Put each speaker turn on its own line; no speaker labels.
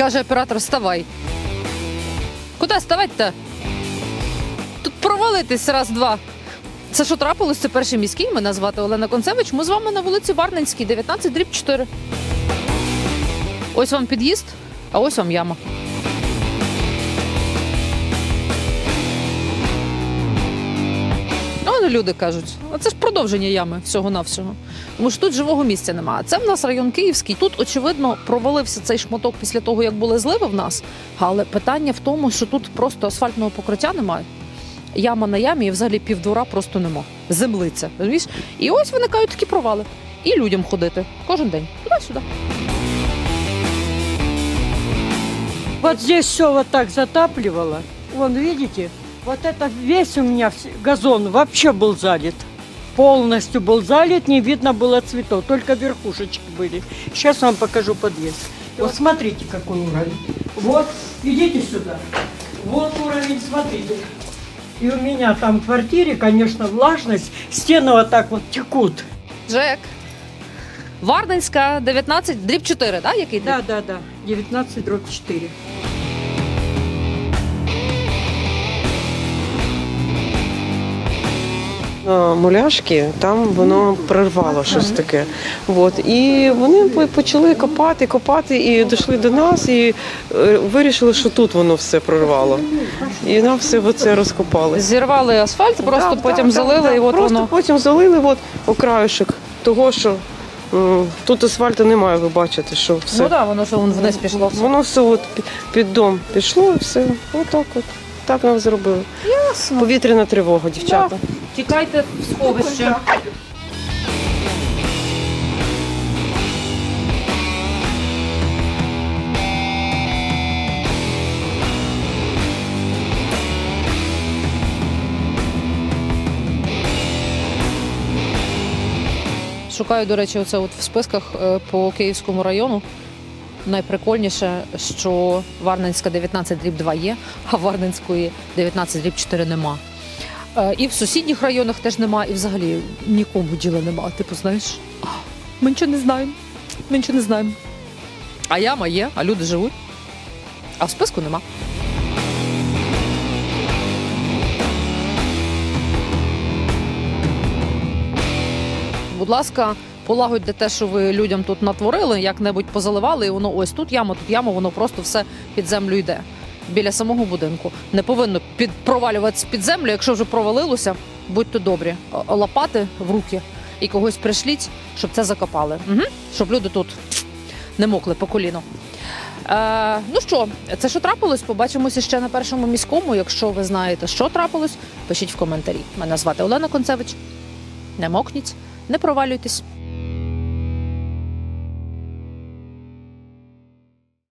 Каже оператор, вставай. Куди вставати-то? Тут провалитись раз-два. Це що трапилось? Це перший міський. Мене звати Олена Концевич. Ми з вами на вулиці Варненській, 19 дріб 4. Ось вам під'їзд, а ось вам яма. Люди кажуть, а це ж продовження ями всього-навсього. Тому що тут живого місця немає. Це в нас район Київський. Тут, очевидно, провалився цей шматок після того, як були зливи в нас. Але питання в тому, що тут просто асфальтного покриття немає. Яма на ямі, і взагалі півдвора просто нема. Землиця. Розумієш? І ось виникають такі провали. І людям ходити кожен день. Туди-сюди.
Вот здесь все вот так затапливало. Вон, видите? Вот это весь у меня вс- газон вообще был залит. Полностью был залит, не видно было цветов, только верхушечки были. Сейчас вам покажу подъезд. Вот смотрите, какой уровень. Вот, идите сюда. Вот уровень, смотрите. И у меня там в квартире, конечно, влажность, стены вот так вот текут.
Жек. Варденська, 19, дріб 4, да? Який дріб?
Да, да, да. 19 дробь 4.
Муляшки там воно прорвало щось таке. От. І вони почали копати, копати і дійшли до нас і е, вирішили, що тут воно все прорвало. І нам все оце розкопали.
Зірвали асфальт, просто
Да,
потім
да,
залили,
да,
і от
просто
воно.
потім залили от, окраюшок того, що тут асфальту немає, ви бачите, що все.
Ну так, воно вон вниз пішло. все.
Воно все от під дом пішло і все. Отак от. Так нам зробили.
Ясно.
Повітряна тривога, дівчата.
Тікайте в сховище. Шукаю, до речі, оце от в списках е, по Київському району. Найприкольніше, що Варненська 19 дріб 2 є, а Варненської 19 дріб 4 нема. Е, І в сусідніх районах теж нема, і взагалі нікому діла нема. Типу, знаєш, ми нічого не знаємо. Ми нічого не знаємо. А яма є, а люди живуть. А в списку нема. Будь ласка, полагодьте те, що ви людям тут натворили, як-небудь позаливали, і воно ось тут яма, тут яма, воно просто все під землю йде. Біля самого будинку. Не повинно під, провалюватися під землю, якщо вже провалилося, будьте добрі. Лопати в руки і когось пришліть, щоб це закопали. Угу. Щоб люди тут не мокли по коліно. Е, ну що, це що трапилось? Побачимося ще на першому міському. Якщо ви знаєте, що трапилось, пишіть в коментарі. Мене звати Олена Концевич. Не мокніть, не провалюйтесь.